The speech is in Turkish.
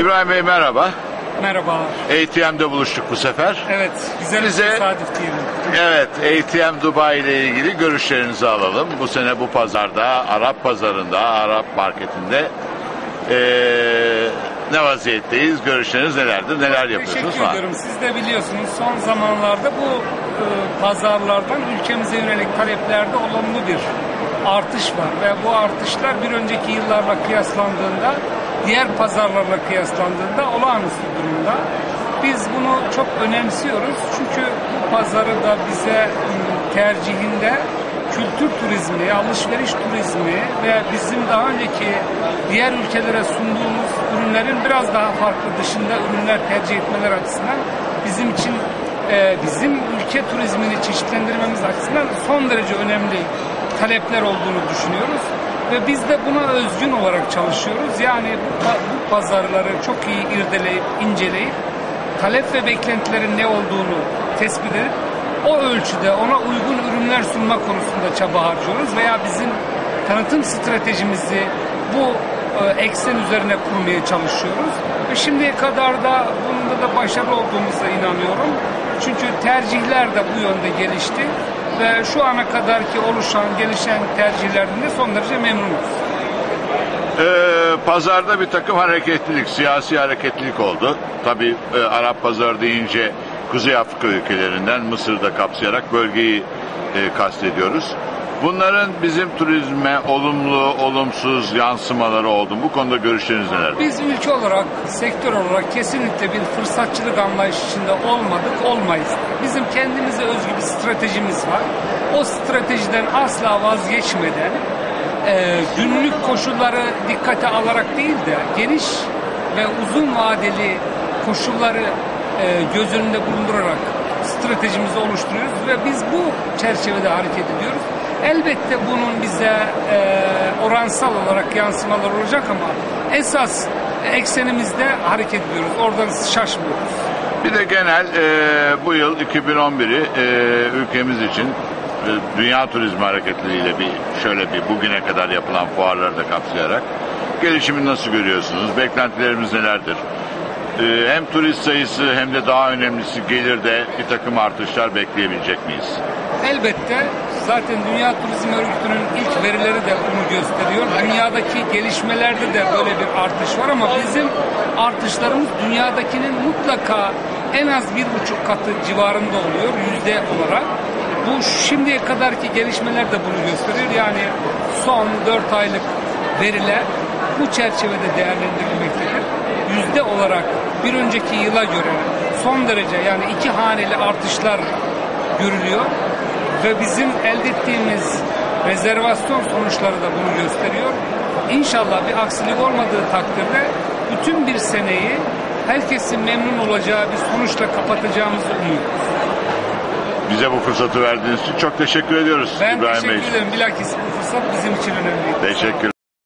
İbrahim Bey merhaba. Merhabalar. ATM'de buluştuk bu sefer. Evet, güzel bir Bize- tesadüf diyelim. Evet, ATM Dubai ile ilgili görüşlerinizi alalım. Bu sene bu pazarda, Arap pazarında, Arap marketinde eee, ne vaziyetteyiz? Görüşleriniz nelerdir? Neler yapıyorsunuz Teşekkür ediyorum. Siz de biliyorsunuz son zamanlarda bu e, pazarlardan ülkemize yönelik taleplerde olumlu bir artış var. Ve bu artışlar bir önceki yıllarla kıyaslandığında, diğer pazarlarla kıyaslandığında olağanüstü durumda. Biz bunu çok önemsiyoruz. Çünkü bu pazarı da bize m, tercihinde kültür turizmi, alışveriş turizmi ve bizim daha önceki diğer ülkelere sunduğumuz ürünlerin biraz daha farklı dışında ürünler tercih etmeler açısından bizim için e, bizim ülke turizmini çeşitlendirmemiz açısından son derece önemli talepler olduğunu düşünüyoruz. Ve biz de buna özgün olarak çalışıyoruz. Yani bu, bu pazarları çok iyi irdeleyip, inceleyip talep ve beklentilerin ne olduğunu tespit edip o ölçüde ona uygun ürünler sunma konusunda çaba harcıyoruz veya bizim tanıtım stratejimizi bu e, eksen üzerine kurmaya çalışıyoruz. Ve şimdiye kadar da bunda da başarılı olduğumuza inanıyorum. Çünkü tercihler de bu yönde gelişti ve şu ana kadarki oluşan, gelişen tercihlerden de son derece memnunuz. Eee, pazarda bir takım hareketlilik, siyasi hareketlilik oldu. Tabii e, Arap pazarı deyince Kuzey Afrika ülkelerinden Mısır'da kapsayarak bölgeyi e, kastediyoruz. Bunların bizim turizme olumlu, olumsuz yansımaları oldu. Bu konuda görüşleriniz neler? Biz ülke olarak, sektör olarak kesinlikle bir fırsatçılık anlayışı içinde olmadık, olmayız. Bizim kendimize özgü bir stratejimiz var. O stratejiden asla vazgeçmeden e, günlük koşulları dikkate alarak değil de geniş ve uzun vadeli koşulları e, göz önünde bulundurarak stratejimizi oluşturuyoruz ve biz bu çerçevede hareket ediyoruz. Elbette bunun bize e, oransal olarak yansımalar olacak ama esas eksenimizde hareket ediyoruz. Oradan şaşmıyoruz. Bir de genel e, bu yıl 2011'i e, ülkemiz için e, dünya turizmi hareketliliğiyle bir şöyle bir bugüne kadar yapılan fuarları da kapsayarak gelişimi nasıl görüyorsunuz? Beklentilerimiz nelerdir? E, hem turist sayısı hem de daha önemlisi gelirde bir takım artışlar bekleyebilecek miyiz? Elbette zaten Dünya Turizm Örgütü'nün ilk verileri de bunu gösteriyor. Dünyadaki gelişmelerde de böyle bir artış var ama bizim artışlarımız dünyadakinin mutlaka en az bir buçuk katı civarında oluyor yüzde olarak. Bu şimdiye kadarki gelişmeler de bunu gösteriyor. Yani son 4 aylık veriler bu çerçevede değerlendirilmektedir. Yüzde olarak bir önceki yıla göre son derece yani iki haneli artışlar görülüyor ve bizim elde ettiğimiz rezervasyon sonuçları da bunu gösteriyor. İnşallah bir aksilik olmadığı takdirde bütün bir seneyi herkesin memnun olacağı bir sonuçla kapatacağımızı umuyoruz. Bize bu fırsatı verdiğiniz için çok teşekkür ediyoruz Ben İbrahim teşekkür Bey. ederim. Bilakis bu fırsat bizim için önemli. Teşekkür.